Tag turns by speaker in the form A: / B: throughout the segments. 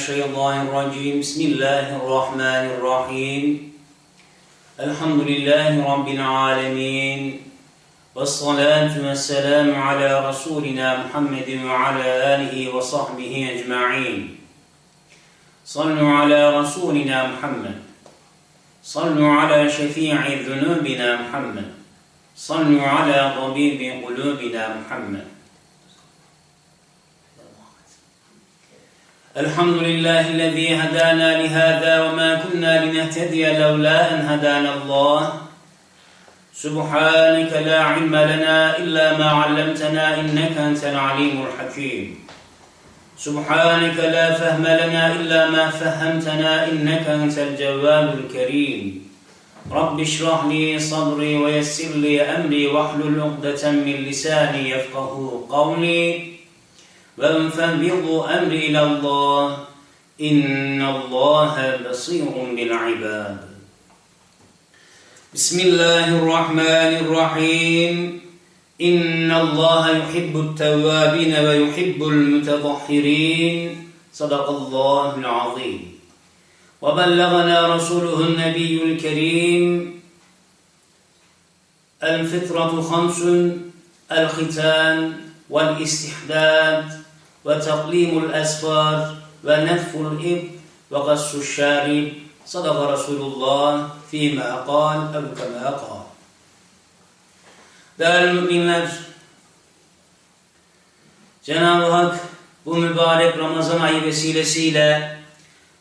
A: الشيطان الرجيم. بسم الله الرحمن الرحيم. الحمد لله رب العالمين. والصلاة والسلام على رسولنا محمد وعلى آله وصحبه أجمعين. صلوا على رسولنا محمد. صلوا على شفيع ذنوبنا محمد. صلوا على طبيب قلوبنا محمد. الحمد لله الذي هدانا لهذا وما كنا لنهتدي لولا أن هدانا الله. سبحانك لا علم لنا إلا ما علمتنا إنك أنت العليم الحكيم. سبحانك لا فهم لنا إلا ما فهمتنا إنك أنت الجواب الكريم. رب اشرح لي صدري ويسر لي أمري واحلل عقدة من لساني يفقه قولي. وانفبض أمري إلى الله. إن الله بصير بالعباد. بسم الله الرحمن الرحيم. إن الله يحب التوابين ويحب المتطهرين. صدق الله العظيم. وبلغنا رسوله النبي الكريم. الفطرة خمس الختان والإستحداد. ve taklimul esfar ve neful ib ve gassu şarib sadaka Resulullah fîme akal ev keme. Değerli müminler, Cenab-ı Hak bu mübarek Ramazan ayı vesilesiyle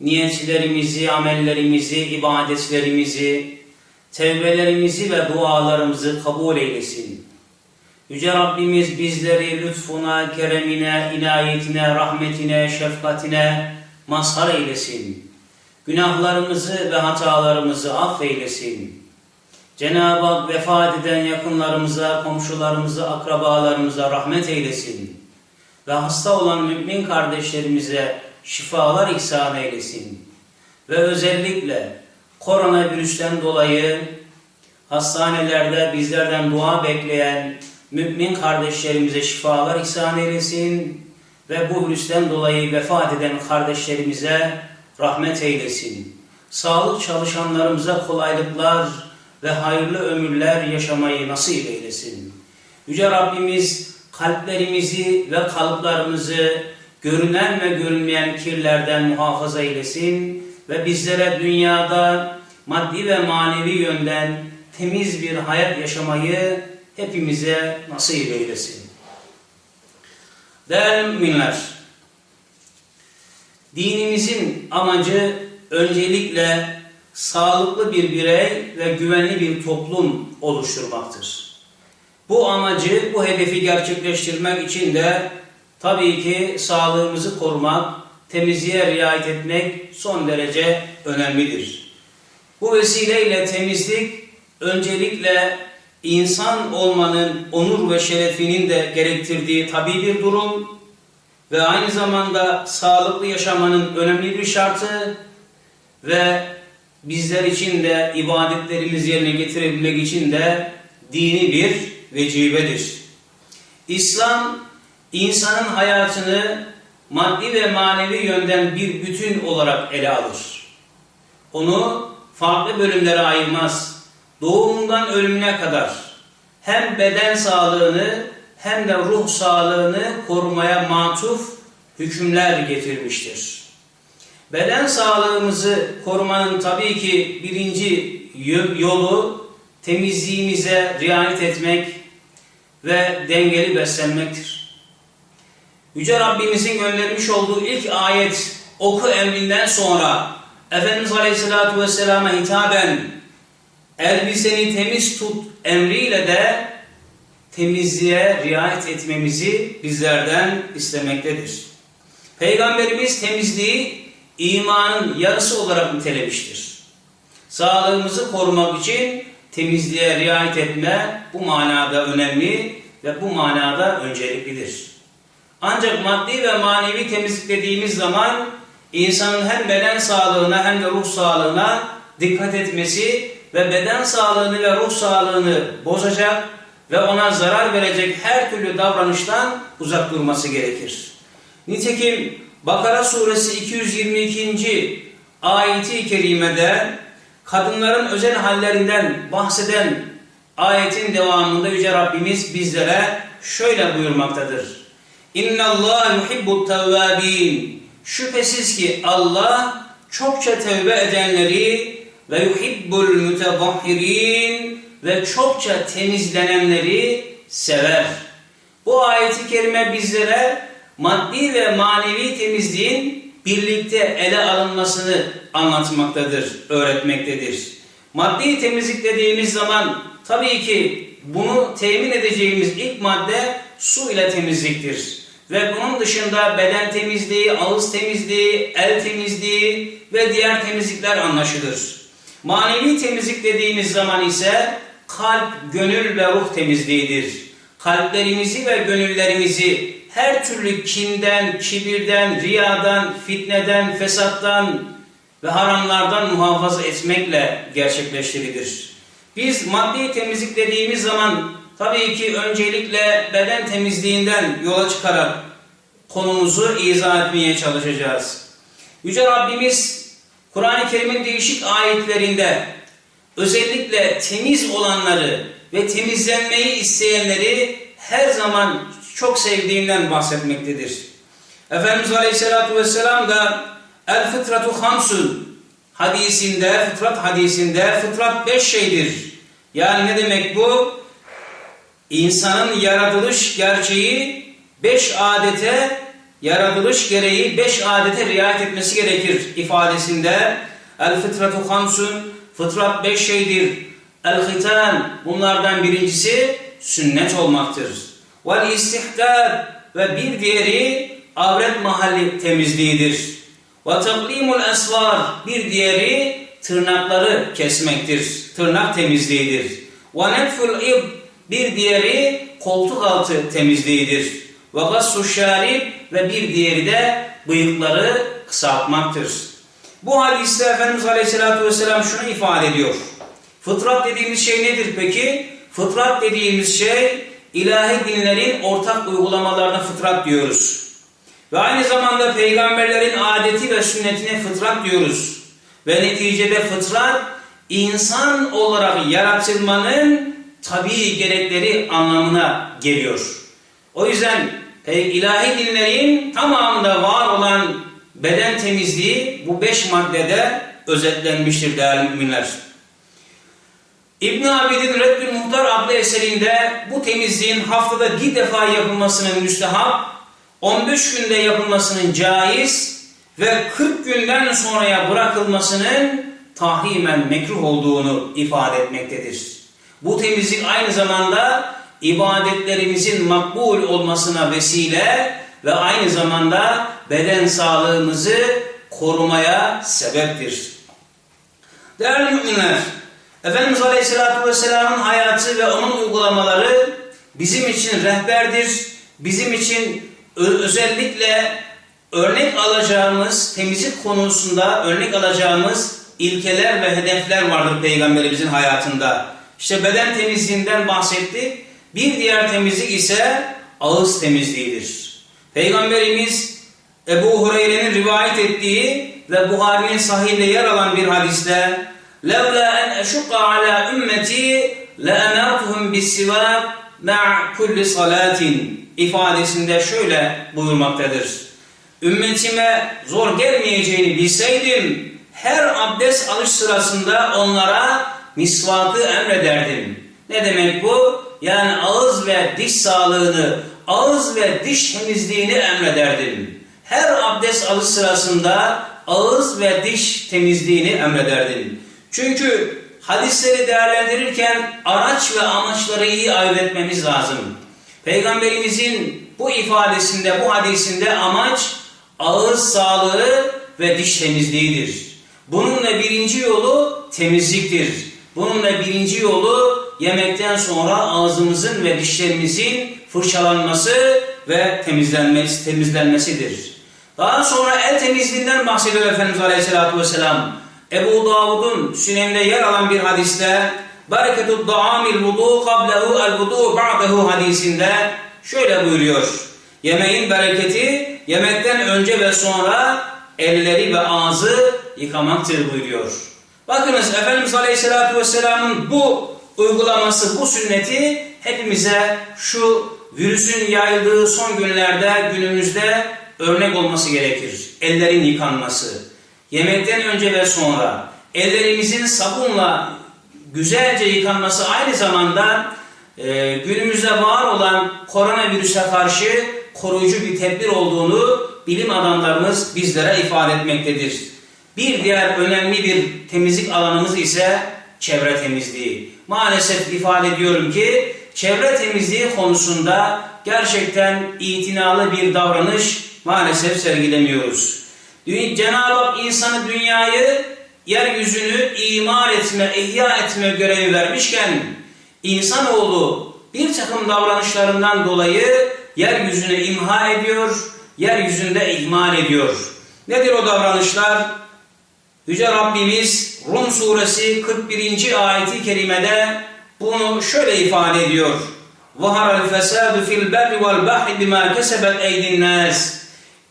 A: niyetlerimizi, amellerimizi, ibadetlerimizi, tevbelerimizi ve dualarımızı kabul eylesin. Yüce Rabbimiz bizleri lütfuna, keremine, inayetine, rahmetine, şefkatine mazhar eylesin. Günahlarımızı ve hatalarımızı affeylesin. Cenab-ı Hak vefat eden yakınlarımıza, komşularımıza, akrabalarımıza rahmet eylesin. Ve hasta olan mümin kardeşlerimize şifalar ihsan eylesin. Ve özellikle koronavirüsten dolayı hastanelerde bizlerden dua bekleyen mümin kardeşlerimize şifalar ihsan eylesin ve bu virüsten dolayı vefat eden kardeşlerimize rahmet eylesin. Sağlık çalışanlarımıza kolaylıklar ve hayırlı ömürler yaşamayı nasip eylesin. Yüce Rabbimiz kalplerimizi ve kalıplarımızı görünen ve görünmeyen kirlerden muhafaza eylesin ve bizlere dünyada maddi ve manevi yönden temiz bir hayat yaşamayı hepimize nasip eylesin. Değerli müminler, dinimizin amacı öncelikle sağlıklı bir birey ve güvenli bir toplum oluşturmaktır. Bu amacı, bu hedefi gerçekleştirmek için de tabii ki sağlığımızı korumak, temizliğe riayet etmek son derece önemlidir. Bu vesileyle temizlik öncelikle insan olmanın onur ve şerefinin de gerektirdiği tabi bir durum ve aynı zamanda sağlıklı yaşamanın önemli bir şartı ve bizler için de ibadetlerimizi yerine getirebilmek için de dini bir vecibedir. İslam insanın hayatını maddi ve manevi yönden bir bütün olarak ele alır. Onu farklı bölümlere ayırmaz. Doğumundan ölümüne kadar hem beden sağlığını hem de ruh sağlığını korumaya matuf hükümler getirmiştir. Beden sağlığımızı korumanın tabii ki birinci yolu temizliğimize riayet etmek ve dengeli beslenmektir. Yüce Rabbimizin göndermiş olduğu ilk ayet oku emrinden sonra Efendimiz Aleyhisselatü Vesselam'a hitaben elbiseni temiz tut emriyle de temizliğe riayet etmemizi bizlerden istemektedir. Peygamberimiz temizliği imanın yarısı olarak nitelemiştir. Sağlığımızı korumak için temizliğe riayet etme bu manada önemli ve bu manada önceliklidir. Ancak maddi ve manevi temizlik dediğimiz zaman insanın hem beden sağlığına hem de ruh sağlığına dikkat etmesi ve beden sağlığını ve ruh sağlığını bozacak ve ona zarar verecek her türlü davranıştan uzak durması gerekir. Nitekim Bakara suresi 222. ayeti kerimede kadınların özel hallerinden bahseden ayetin devamında Yüce Rabbimiz bizlere şöyle buyurmaktadır. İnna Allah yuhibbut tevvabin. Şüphesiz ki Allah çokça tevbe edenleri ve yuhibbul mütebahhirin ve çokça temizlenenleri sever. Bu ayeti kerime bizlere maddi ve manevi temizliğin birlikte ele alınmasını anlatmaktadır, öğretmektedir. Maddi temizlik dediğimiz zaman tabii ki bunu temin edeceğimiz ilk madde su ile temizliktir. Ve bunun dışında beden temizliği, ağız temizliği, el temizliği ve diğer temizlikler anlaşılır. Manevi temizlik dediğimiz zaman ise kalp, gönül ve ruh temizliğidir. Kalplerimizi ve gönüllerimizi her türlü kinden, kibirden, riyadan, fitneden, fesattan ve haramlardan muhafaza etmekle gerçekleştirilir. Biz maddi temizlik dediğimiz zaman tabii ki öncelikle beden temizliğinden yola çıkarak konumuzu izah etmeye çalışacağız. Yüce Rabbimiz Kur'an-ı Kerim'in değişik ayetlerinde özellikle temiz olanları ve temizlenmeyi isteyenleri her zaman çok sevdiğinden bahsetmektedir. Efendimiz Aleyhisselatü Vesselam da El fıtratu hamsun hadisinde, fıtrat hadisinde fıtrat beş şeydir. Yani ne demek bu? İnsanın yaratılış gerçeği beş adete, yaratılış gereği beş adete riayet etmesi gerekir ifadesinde. El fıtratu hamsun, fıtrat beş şeydir. El hitan, bunlardan birincisi sünnet olmaktır. Vel istihdad ve bir diğeri avret mahalli temizliğidir. Ve taklimul esvar bir diğeri tırnakları kesmektir. Tırnak temizliğidir. Ve netful ib bir diğeri koltuk altı temizliğidir. Ve gassu şarib ve bir diğeri de bıyıkları kısaltmaktır. Bu hadiste Efendimiz Aleyhisselatü Vesselam şunu ifade ediyor. Fıtrat dediğimiz şey nedir peki? Fıtrat dediğimiz şey ilahi dinlerin ortak uygulamalarına fıtrat diyoruz. Ve aynı zamanda peygamberlerin adeti ve sünnetine fıtrat diyoruz. Ve neticede fıtrat insan olarak yaratılmanın tabii gerekleri anlamına geliyor. O yüzden ilahi dinlerin tamamında var olan beden temizliği bu beş maddede özetlenmiştir değerli müminler. İbn Abidin Reddül Muhtar adlı eserinde bu temizliğin haftada bir defa yapılmasının müstehap, 15 günde yapılmasının caiz ve 40 günden sonraya bırakılmasının tahrimen mekruh olduğunu ifade etmektedir. Bu temizlik aynı zamanda ibadetlerimizin makbul olmasına vesile ve aynı zamanda beden sağlığımızı korumaya sebeptir. Değerli müminler, Efendimiz Aleyhisselatü Vesselam'ın hayatı ve onun uygulamaları bizim için rehberdir. Bizim için özellikle örnek alacağımız, temizlik konusunda örnek alacağımız ilkeler ve hedefler vardır Peygamberimizin hayatında. İşte beden temizliğinden bahsettik. Bir diğer temizlik ise ağız temizliğidir. Peygamberimiz Ebu Hureyre'nin rivayet ettiği ve Buhari'nin sahihinde yer alan bir hadiste لَوْلَا أَنْ أَشُقَّ عَلَى أُمَّتِي لَأَمَرْتُهُمْ بِالسِّوَاكِ مَعْ كُلِّ صَلَاتٍ ifadesinde şöyle buyurmaktadır. Ümmetime zor gelmeyeceğini bilseydim her abdest alış sırasında onlara misvakı emrederdim. Ne demek bu? Yani ağız ve diş sağlığını, ağız ve diş temizliğini emrederdim. Her abdest alış sırasında ağız ve diş temizliğini emrederdim. Çünkü hadisleri değerlendirirken araç ve amaçları iyi ayırt etmemiz lazım. Peygamberimizin bu ifadesinde, bu hadisinde amaç ağız sağlığı ve diş temizliğidir. Bununla birinci yolu temizliktir. Bununla birinci yolu yemekten sonra ağzımızın ve dişlerimizin fırçalanması ve temizlenmesi, temizlenmesidir. Daha sonra el temizliğinden bahsediyor Efendimiz Aleyhisselatü Vesselam. Ebu Davud'un süneninde yer alan bir hadiste Bereketud da'amil vudu kablehu el vudu hadisinde şöyle buyuruyor. Yemeğin bereketi yemekten önce ve sonra elleri ve ağzı yıkamaktır buyuruyor. Bakınız Efendimiz Aleyhisselatü Vesselam'ın bu uygulaması, bu sünneti hepimize şu virüsün yayıldığı son günlerde, günümüzde örnek olması gerekir. Ellerin yıkanması. Yemekten önce ve sonra ellerimizin sabunla güzelce yıkanması aynı zamanda e, günümüzde var olan koronavirüse karşı koruyucu bir tedbir olduğunu bilim adamlarımız bizlere ifade etmektedir. Bir diğer önemli bir temizlik alanımız ise çevre temizliği. Maalesef ifade ediyorum ki çevre temizliği konusunda gerçekten itinalı bir davranış maalesef sergilemiyoruz. Cenab-ı Hak insanı dünyayı, yeryüzünü imar etme, ihya etme görevi vermişken insanoğlu bir takım davranışlarından dolayı yeryüzünü imha ediyor, yeryüzünde ihmal ediyor. Nedir o davranışlar? Yüce Rabbimiz Rum suresi 41. ayeti kerimede bunu şöyle ifade ediyor. وَهَرَ الْفَسَادُ فِي الْبَرِّ وَالْبَحْرِ بِمَا كَسَبَتْ اَيْدِ النَّاسِ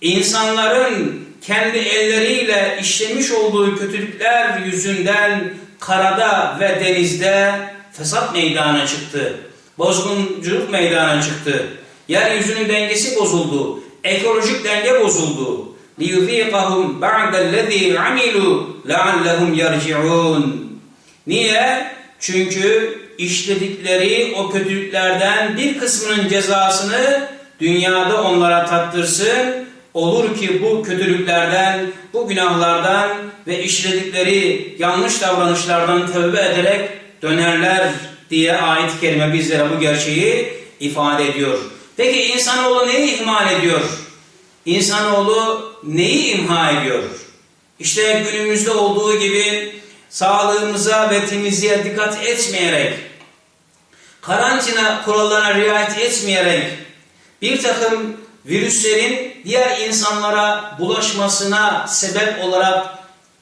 A: İnsanların kendi elleriyle işlemiş olduğu kötülükler yüzünden karada ve denizde fesat meydana çıktı. Bozgunculuk meydana çıktı. Yeryüzünün dengesi bozuldu. Ekolojik denge bozuldu. لِيُذ۪يقَهُمْ بَعْدَ الَّذ۪ي عَمِلُوا لَعَلَّهُمْ يَرْجِعُونَ Niye? Çünkü işledikleri o kötülüklerden bir kısmının cezasını dünyada onlara tattırsın. Olur ki bu kötülüklerden, bu günahlardan ve işledikleri yanlış davranışlardan tövbe ederek dönerler diye ayet-i kerime bizlere bu gerçeği ifade ediyor. Peki insanoğlu neyi ihmal ediyor? İnsanoğlu neyi imha ediyor? İşte günümüzde olduğu gibi sağlığımıza ve temizliğe dikkat etmeyerek, karantina kurallarına riayet etmeyerek, bir takım virüslerin diğer insanlara bulaşmasına sebep olarak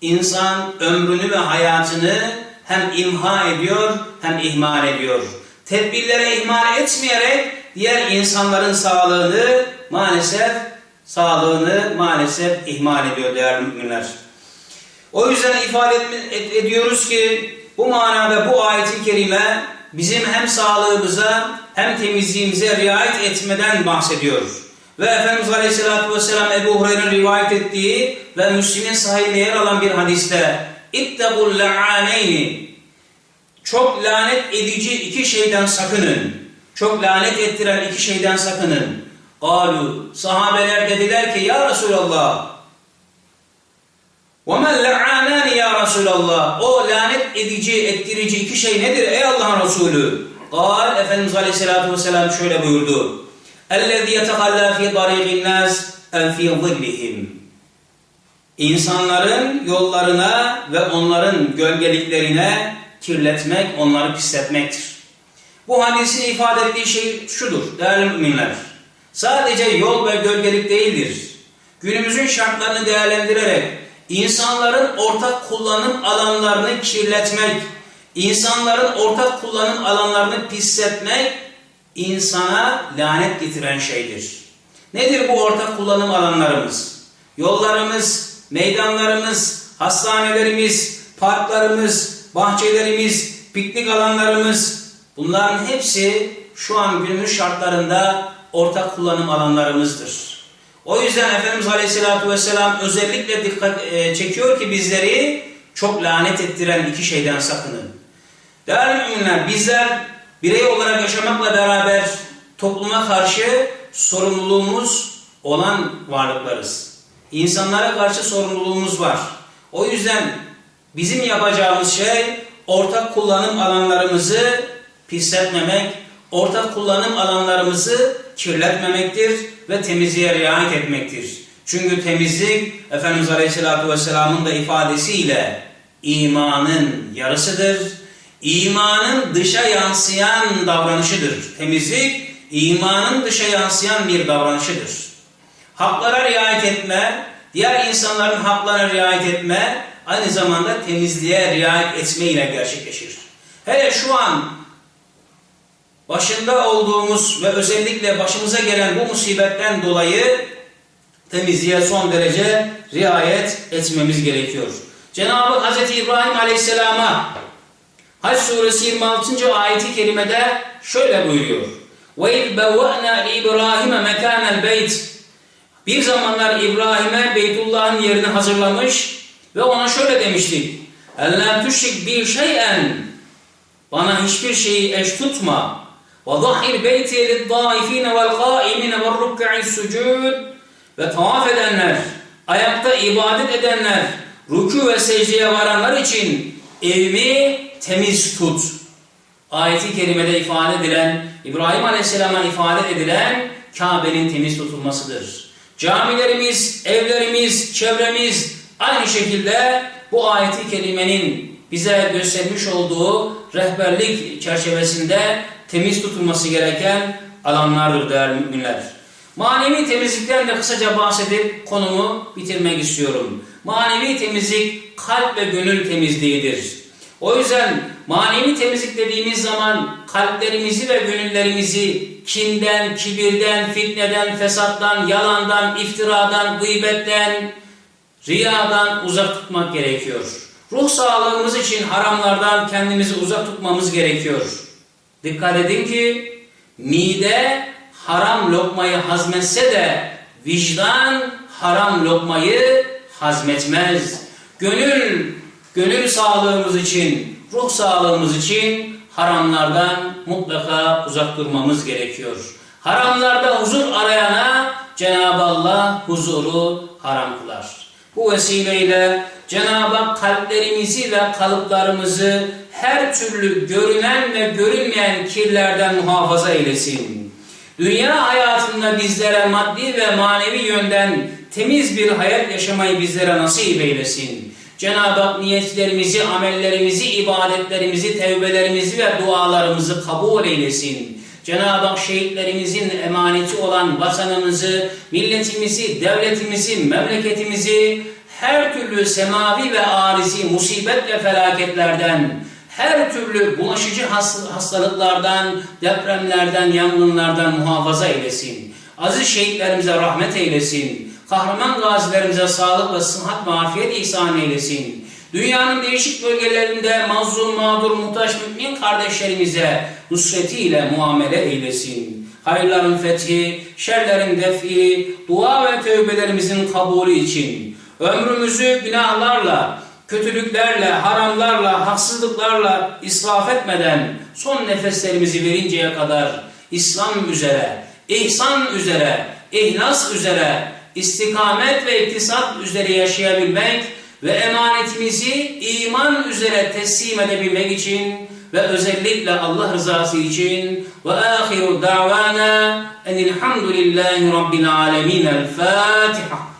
A: insan ömrünü ve hayatını hem imha ediyor hem ihmal ediyor. Tedbirlere ihmal etmeyerek diğer insanların sağlığını maalesef sağlığını maalesef ihmal ediyor değerli müminler. O yüzden ifade ediyoruz ki bu manada bu ayet-i kerime bizim hem sağlığımıza hem temizliğimize riayet etmeden bahsediyor. Ve Efendimiz Aleyhisselatü Vesselam Ebu Hureyre'nin rivayet ettiği ve Müslim'in sahihinde yer alan bir hadiste İttegul la'aneyni Çok lanet edici iki şeyden sakının. Çok lanet ettiren iki şeyden sakının. Kalu sahabeler dediler ki ya Resulallah وَمَنْ لَعَانَانِ ya Resulallah O lanet edici, ettirici iki şey nedir ey Allah'ın Resulü? Kal Efendimiz Aleyhisselatü Vesselam şöyle buyurdu. اَلَّذِي يَتَقَلَّى ف۪ي طَرِيقِ النَّاسِ اَنْ ف۪ي ظِلِّهِمْ İnsanların yollarına ve onların gölgeliklerine kirletmek, onları pisletmektir. Bu hadisin ifade ettiği şey şudur değerli müminler. Sadece yol ve gölgelik değildir. Günümüzün şartlarını değerlendirerek insanların ortak kullanım alanlarını kirletmek, insanların ortak kullanım alanlarını pisletmek insana lanet getiren şeydir. Nedir bu ortak kullanım alanlarımız? Yollarımız, meydanlarımız, hastanelerimiz, parklarımız, bahçelerimiz, piknik alanlarımız bunların hepsi şu an günümüz şartlarında ortak kullanım alanlarımızdır. O yüzden Efendimiz Aleyhisselatü Vesselam özellikle dikkat e, çekiyor ki bizleri çok lanet ettiren iki şeyden sakının. Değerli müminler bizler birey olarak yaşamakla beraber topluma karşı sorumluluğumuz olan varlıklarız. İnsanlara karşı sorumluluğumuz var. O yüzden bizim yapacağımız şey ortak kullanım alanlarımızı pisletmemek, ortak kullanım alanlarımızı kirletmemektir ve temizliğe riayet etmektir. Çünkü temizlik Efendimiz Aleyhisselatü Vesselam'ın da ifadesiyle imanın yarısıdır. İmanın dışa yansıyan davranışıdır. Temizlik imanın dışa yansıyan bir davranışıdır. Haklara riayet etme, diğer insanların haklarına riayet etme aynı zamanda temizliğe riayet etme ile gerçekleşir. Hele şu an başında olduğumuz ve özellikle başımıza gelen bu musibetten dolayı temizliğe son derece riayet etmemiz gerekiyor. Cenab-ı Hz. İbrahim Aleyhisselam'a Hac suresi 26. ayeti kerimede şöyle buyuruyor. وَاِذْ بَوَّأْنَا لِإِبْرَاهِمَ مَكَانَ الْبَيْتِ Bir zamanlar İbrahim'e Beytullah'ın yerini hazırlamış ve ona şöyle demiştik. اَلَّا تُشْرِكْ بِي شَيْئًا Bana hiçbir şeyi eş tutma. وَضَحِرْ بَيْتِ لِلضَّائِف۪ينَ وَالْقَائِمِينَ وَالرُّكَّعِ السُّجُودِ Ve tavaf edenler, ayakta ibadet edenler, rükû ve secdeye varanlar için evimi temiz tut. Ayeti kerimede ifade edilen, İbrahim Aleyhisselam'a ifade edilen Kabe'nin temiz tutulmasıdır. Camilerimiz, evlerimiz, çevremiz aynı şekilde bu ayeti kerimenin bize göstermiş olduğu rehberlik çerçevesinde temiz tutulması gereken alanlardır değerli müminler. Manevi temizlikten de kısaca bahsedip konumu bitirmek istiyorum. Manevi temizlik kalp ve gönül temizliğidir. O yüzden manevi temizlik dediğimiz zaman kalplerimizi ve gönüllerimizi kinden, kibirden, fitneden, fesattan, yalandan, iftiradan, gıybetten, riyadan uzak tutmak gerekiyor. Ruh sağlığımız için haramlardan kendimizi uzak tutmamız gerekiyor. Dikkat edin ki mide haram lokmayı hazmetse de vicdan haram lokmayı hazmetmez. Gönül, gönül sağlığımız için, ruh sağlığımız için haramlardan mutlaka uzak durmamız gerekiyor. Haramlarda huzur arayana Cenab-ı Allah huzuru haram kılar. Bu vesileyle Cenab-ı Hak kalplerimizi ve kalıplarımızı her türlü görünen ve görünmeyen kirlerden muhafaza eylesin. Dünya hayatında bizlere maddi ve manevi yönden temiz bir hayat yaşamayı bizlere nasip eylesin. Cenab-ı Hak niyetlerimizi, amellerimizi, ibadetlerimizi, tevbelerimizi ve dualarımızı kabul eylesin. Cenab-ı Hak şehitlerimizin emaneti olan vatanımızı, milletimizi, devletimizi, memleketimizi her türlü semavi ve arizi musibet ve felaketlerden, her türlü bulaşıcı hastalıklardan, depremlerden, yangınlardan muhafaza eylesin. Aziz şehitlerimize rahmet eylesin. Kahraman gazilerimize sağlık ve sıhhat ve afiyet ihsan eylesin. Dünyanın değişik bölgelerinde mazlum, mağdur, muhtaç mümin kardeşlerimize nusretiyle muamele eylesin. Hayırların fethi, şerlerin defi, dua ve tövbelerimizin kabulü için ömrümüzü günahlarla, kötülüklerle, haramlarla, haksızlıklarla israf etmeden son nefeslerimizi verinceye kadar İslam üzere, ihsan üzere, ihlas üzere, istikamet ve iktisat üzere yaşayabilmek ve emanetimizi iman üzere teslim edebilmek için ve özellikle Allah rızası için ve ahiru da'vana enilhamdülillahi rabbil alemin el Fatiha.